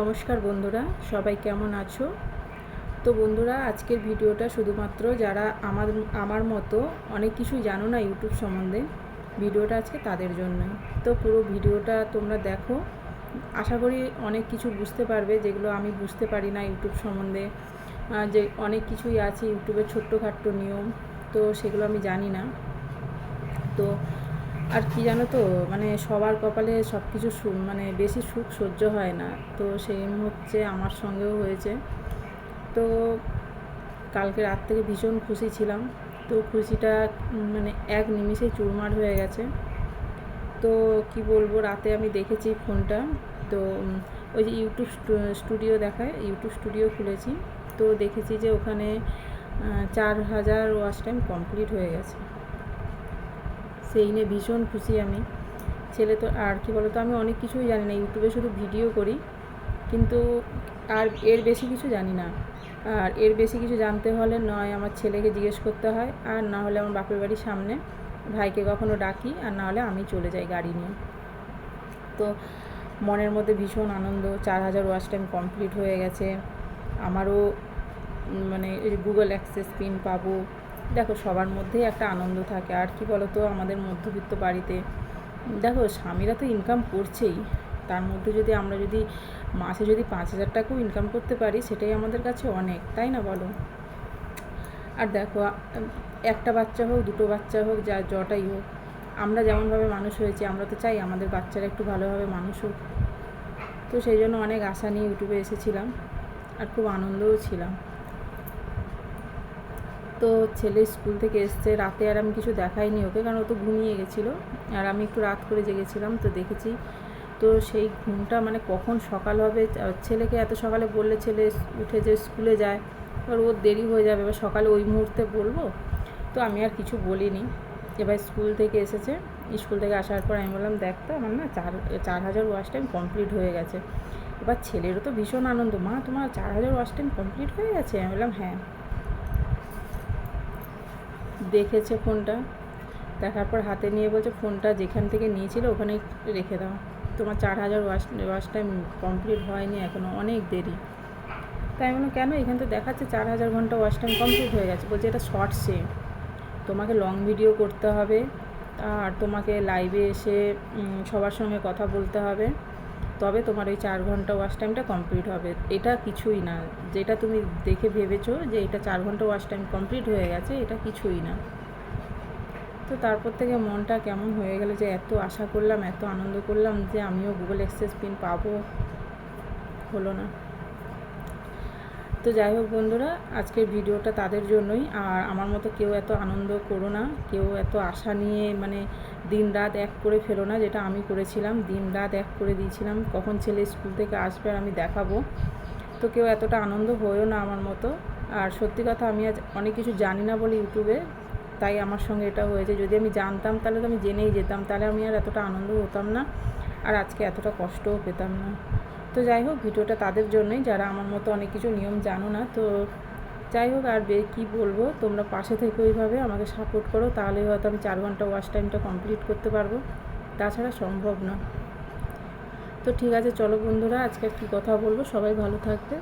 নমস্কার বন্ধুরা, সবাই কেমন আছো? তো বন্ধুরা, আজকের ভিডিওটা শুধুমাত্র যারা আমার আমার মতো অনেক কিছুই জানো না ইউটিউব সম্বন্ধে, ভিডিওটা আজকে তাদের জন্যই। তো পুরো ভিডিওটা তোমরা দেখো। আশা করি অনেক কিছু বুঝতে পারবে যেগুলো আমি বুঝতে পারি না ইউটিউব সম্বন্ধে। যে অনেক কিছুই আছে ইউটিউবের ছোট্টখাট্ট নিয়ম, তো সেগুলো আমি জানি না। তো আর কি জানো তো মানে সবার কপালে সব কিছু মানে বেশি সুখ সহ্য হয় না। তো সেই হচ্ছে আমার সঙ্গেও হয়েছে। তো কালকে রাত থেকে ভীষণ খুশি ছিলাম। তো খুশিটা মানে এক নিমিষেই চুরমার হয়ে গেছে। তো কি বলব, রাতে আমি দেখেছি ফোনটা। তো ওই যে ইউটিউব স্টু- স্টুডিও দেখায়, ইউটিউব স্টুডিও খুলেছি। তো দেখেছি যে ওখানে চার হাজার ওয়াচ টাইম কমপ্লিট হয়ে গেছে। সেই নিয়ে ভীষণ খুশি আমি। ছেলে তো আর কি বলতো, আমি অনেক কিছুই জানি না, ইউটিউবে শুধু ভিডিও করি, কিন্তু আর এর বেশি কিছু জানি না। আর এর বেশি কিছু জানতে হলে নয় আমার ছেলেকে জিজ্ঞেস করতে হয়, আর না হলে আমার বাপের বাড়ির সামনে ভাইকে কখনো ডাকি, আর না হলে আমি চলে যাই গাড়ি নিয়ে। তো মনের মধ্যে ভীষণ আনন্দ, চার হাজার ওয়াচ টাইম কমপ্লিট হয়ে গেছে। আমারও মানে গুগল অ্যাক্সেস পিন পাবো দেখো, সবার মধ্যেই একটা আনন্দ থাকে। আর কি বলতো, আমাদের মধ্যবিত্ত বাড়িতে, দেখো, স্বামীরা তো ইনকাম করছেই। তার মধ্যে যদি আমরা যদি মাসে যদি পাঁচ হাজার টাকাও ইনকাম করতে পারি, সেটাই আমাদের কাছে অনেক, তাই না বলো? আর দেখো, একটা বাচ্চা হোক, দুটো বাচ্চা হোক, যা, যটাই হোক, আমরা যেমনভাবে মানুষ হয়েছি, আমরা তো চাই আমাদের বাচ্চারা একটু ভালোভাবে মানুষ হোক। তো সেই জন্য অনেক আশা নিয়ে ইউটিউবে এসেছিলাম, আর খুব আনন্দও ছিলাম। তো ছেলে স্কুল থেকে এসছে, রাতে আর আমি কিছু দেখাইনি ওকে, কারণ ও তো ঘুমিয়ে গেছিল। আর আমি একটু রাত করে জেগেছিলাম, তো দেখেছি। তো সেই ঘুমটা মানে কখন সকাল হবে ছেলেকে এত সকালে বললে ছেলে উঠে যে স্কুলে যায়, এবার ওর দেরি হয়ে যাবে, এবার সকালে ওই মুহূর্তে বলব। তো আমি আর কিছু বলিনি। এবার স্কুল থেকে এসেছে, স্কুল থেকে আসার পর আমি বললাম, দেখ তো, আমার না চার চার হাজার ওয়াশ টাইম কমপ্লিট হয়ে গেছে। এবার ছেলেরও তো ভীষণ আনন্দ, মা, তোমার চার হাজার ওয়াচ টাইম কমপ্লিট হয়ে গেছে? আমি বললাম হ্যাঁ। দেখেছে ফোনটা। দেখার পর হাতে নিয়ে বলছে, ফোনটা যেখান থেকে নিয়েছিল ওখানে রেখে দাও। তোমার চার হাজার ওয়াশ ওয়াশ টাইম কমপ্লিট হয়নি এখনও অনেক দেরি। তাই আমি কেন? এখানে তো দেখাচ্ছে চার হাজার ঘণ্টা ওয়াশ টাইম কমপ্লিট হয়ে গেছে। বলছে, এটা শর্ট শর্টসে তোমাকে লং ভিডিও করতে হবে, আর তোমাকে লাইভে এসে সবার সঙ্গে কথা বলতে হবে। তবে তোমার ওই চার ঘণ্টা ওয়াশ টাইমটা কমপ্লিট হবে। এটা কিছুই না। যেটা তুমি দেখে ভেবেছো যে এটা চার ঘণ্টা ওয়াশ টাইম কমপ্লিট হয়ে গেছে, এটা কিছুই না। তো তারপর থেকে মনটা কেমন হয়ে গেল যে এত আশা করলাম, এত আনন্দ করলাম যে আমিও গুগল এক্সেস পিন পাবো। হলো না। তো যাই হোক বন্ধুরা, আজকের ভিডিওটা তাদের জন্যই। আর আমার মতো কেউ এত আনন্দ করো না, কেউ এত আশা নিয়ে মানে দিন রাত এক করে ফেলো না, যেটা আমি করেছিলাম। দিন রাত এক করে দিয়েছিলাম, কখন ছেলে স্কুল থেকে আসবে আর আমি দেখাবো। তো কেউ এতটা আনন্দ হয়েও না আমার মতো। আর সত্যি কথা, আমি আজ অনেক কিছু জানি না বলে ইউটিউবে, তাই আমার সঙ্গে এটা হয়েছে। যদি আমি জানতাম, তাহলে তো আমি জেনেই যেতাম। তাহলে আমি আর এতটা আনন্দ হতাম না। আর আজকে এতটা কষ্টও পেতাম না। তো যাই হোক, ভিডিওটা তাদের জন্যই, যারা আমার মতো অনেক কিছু নিয়ম জানো না, তো যাই হোক, আর বে কী বলব, তোমরা পাশে থেকে ওইভাবে আমাকে সাপোর্ট করো, তাহলে হয়তো আমি চার ঘণ্টা ওয়াশ টাইমটা কমপ্লিট করতে পারব। তাছাড়া সম্ভব না। তো ঠিক আছে, চলো বন্ধুরা, আজকে কি কথা বলব, সবাই ভালো থাকবে।